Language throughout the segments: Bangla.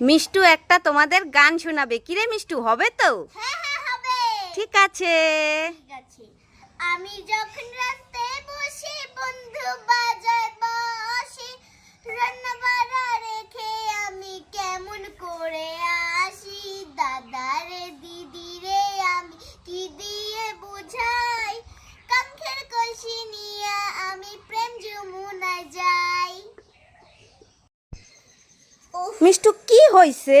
মিষ্টু একটা তোমাদের গান শোনাবে। কিরে মিষ্টু হবে তো? হ্যাঁ হ্যাঁ হবে। ঠিক আছে। আমি যখন রাস্তায় বসে বন্ধু বাজায় মিষ্টু কি হয়েছে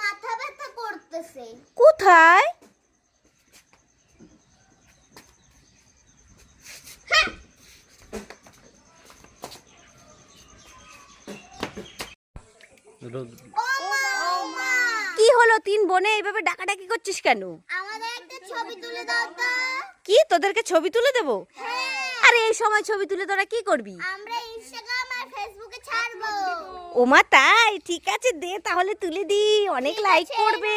মাথা ব্যথা করতেছে। কোথায়? কি হলো তিন বোনে? এইভাবে ডাকাডাকি করছিস কেন? আমাদের একটা ছবি তুলে দাও তো। কি? তোদেরকে ছবি তুলে দেবো? হ্যাঁ। আরে এই সময় ছবি তুলে তোরা কি করবি? আমরা ইনস্টাগ্রাম আর ফেসবুকে ছাড়বো। ওমা তাই? ঠিক আছে দে তাহলে তুলে দি। অনেক লাইক করবে।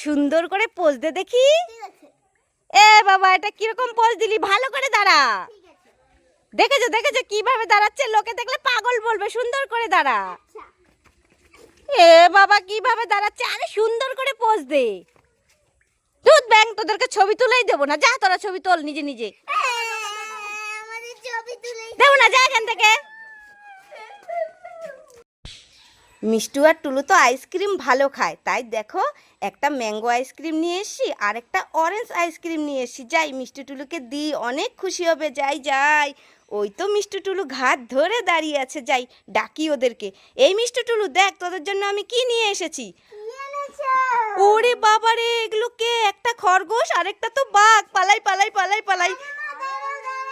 সুন্দর করে পোজ দে দেখি। এ বাবা এটা কীরকম পোজ দিলি? ভালো করে দাঁড়া। দেখেছ দেখেছ কীভাবে দাঁড়াচ্ছে? লোকে দেখলে পাগল বলবে সুন্দর করে দাঁড়া। আচ্ছা। এ বাবা কীভাবে দাঁড়াচ্ছে? আরে সুন্দর করে পোজ দে। দুধ ব্যাংক তোদেরকে ছবি তুলেই দেবো না। যা তোরা ছবি তোল নিজে নিজে আমাদের ছবি তুলে দেবো না যা এখান থেকে। মিষ্টু আর টুলু তো আইসক্রিম ভালো খায়। তাই দেখো, একটা ম্যাঙ্গো আইসক্রিম নিয়ে এসছি আর একটা অরেঞ্জ আইসক্রিম নিয়ে এসছি। যাই, মিষ্টি টুলুকে দিই, অনেক খুশি হবে। যাই যাই। ওই তো মিষ্টি টুলু ঘাট ধরে দাঁড়িয়ে আছে। যাই, ডাকি ওদেরকে। এই মিষ্টি টুলু, দেখ, তোদের জন্য আমি কি নিয়ে এসেছি? ওরে বাবারে এগুলো কে? একটা খরগোশ, আরেকটা তো বাঘ। পালাই পালাই পালাই পালাই।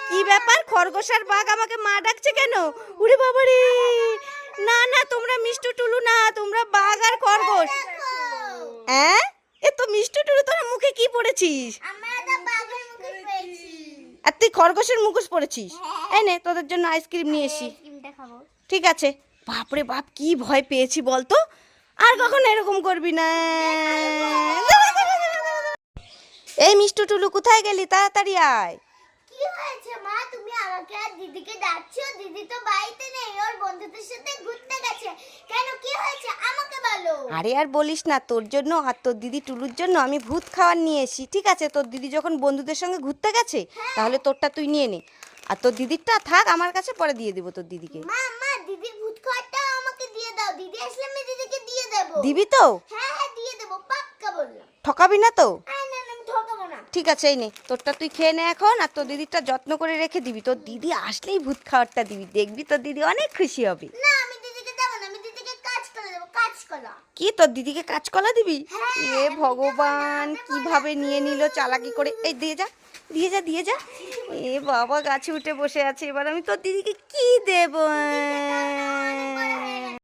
কি ব্যাপার? খরগোশ আর বাঘ আমাকে মা ডাকছে কেন? উড়ে বাবারে! না না তোমরা মিষ্টি টুলু না তোমরা বাঘ আর খরগোশ। হ্যাঁ এ তো মিষ্টি টুলু তোরা মুখে কি পড়েছিস? আর তুই খরগোশের মুখোশ পড়েছিস? এই নে তোদের জন্য আইসক্রিম নিয়ে এসি। ঠিক আছে। বাপরে বাপ কি ভয় পেয়েছি বলতো? আর কখনো এরকম করবি না। এই মিষ্টু টুলু কোথায় গেলি? তাড়াতাড়ি আয়। কি হয়েছে মা? তুমি আমাকে আর দিদিকে ডাকছো? দিদি তো বাড়িতে নেই ওর বন্ধুদের সাথে ঘুরতে গেছে। কেন কি হয়েছে? আমাকে বলো। আরে আর বলিস না তোর জন্য আর তোর দিদি টুলুর জন্য আমি ভূত খাওয়ার নিয়ে এসি ঠিক আছে? তোর দিদি যখন বন্ধুদের সঙ্গে ঘুরতে গেছে তাহলে তোরটা তুই নিয়ে নে। আর তোর দিদিরটা থাক আমার কাছে পরে দিয়ে দেবো তোর দিদিকে। মা মা দিদির ভূত খাওয়াটা আমাকে দিয়ে দাও। দিদি আসলে আমি দিদিকে দিয়ে দেবো। দিবি তো? হ্যাঁ হ্যাঁ দিয়ে দেবো পাক্কা বললাম। ঠকাবি না তো আরে না না, আমি ঠকাবো না ঠিক আছে এই নে তোরটা তুই খেয়ে নে এখন আর তোর দিদিরটা যত্ন করে রেখে দিবি। তোর দিদি আসলেই ভূত খাওয়ারটা দিবি দেখবি তোর দিদি অনেক খুশি হবে। না আমি দিদিকে দেবো না আমি দিদিকে কাজ করে দেবো কাজ করা কি তোর দিদিকে কাঁচকলা দিবি? হ্যাঁ, এ ভগবান কীভাবে নিয়ে নিল চালাকি করে। এই দিয়ে যা দিয়ে যা দিয়ে যা। এ বাবা গাছে উঠে বসে আছে এবার আমি তোর দিদিকে কি দেবো?